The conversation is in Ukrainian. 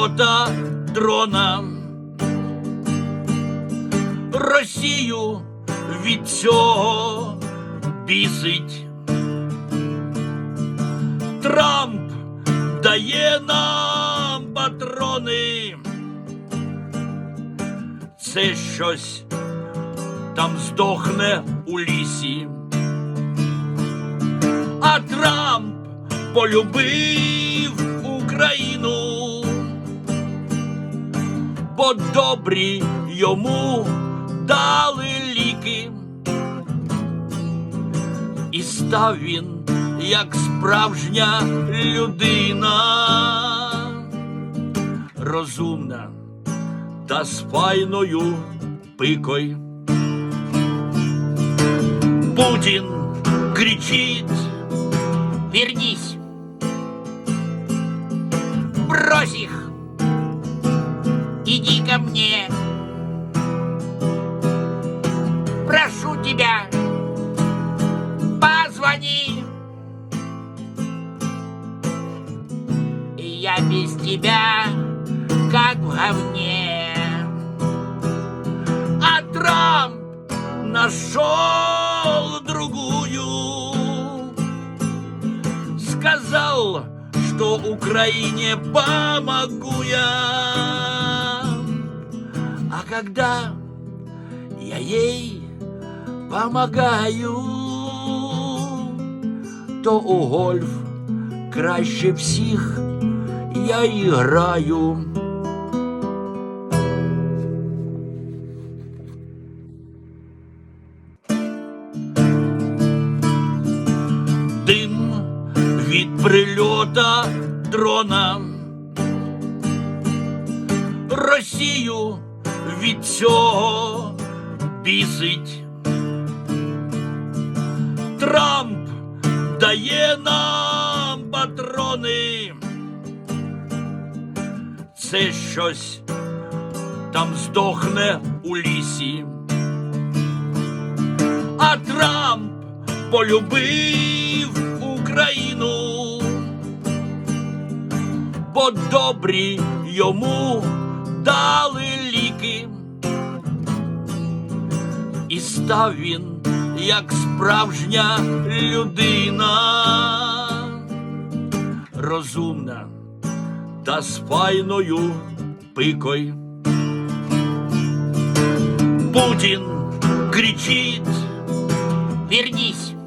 польота дрона. Росію від цього бісить. Трамп дає нам патрони. Це щось там здохне у лісі. А Трамп полюбив. Добрі йому дали ліки. І став він, як справжня людина, розумна та з файною пикой. Путін кричить, Вернись. Мне. Прошу тебя. Позвони. Я без тебя как в говне. а Трамп нашел другую. Сказал, что Украине помогу я А когда я ей помогаю, то у гольф краще всіх я і граю. Дим від прильота дрона. Росію Від цього бісить. Трамп дає нам патрони. Це щось там здохне у лісі. А Трамп полюбив Україну, бо добрі йому дали І став він, як справжня людина, розумна та з файною пикой. Путін кричить, Вернись.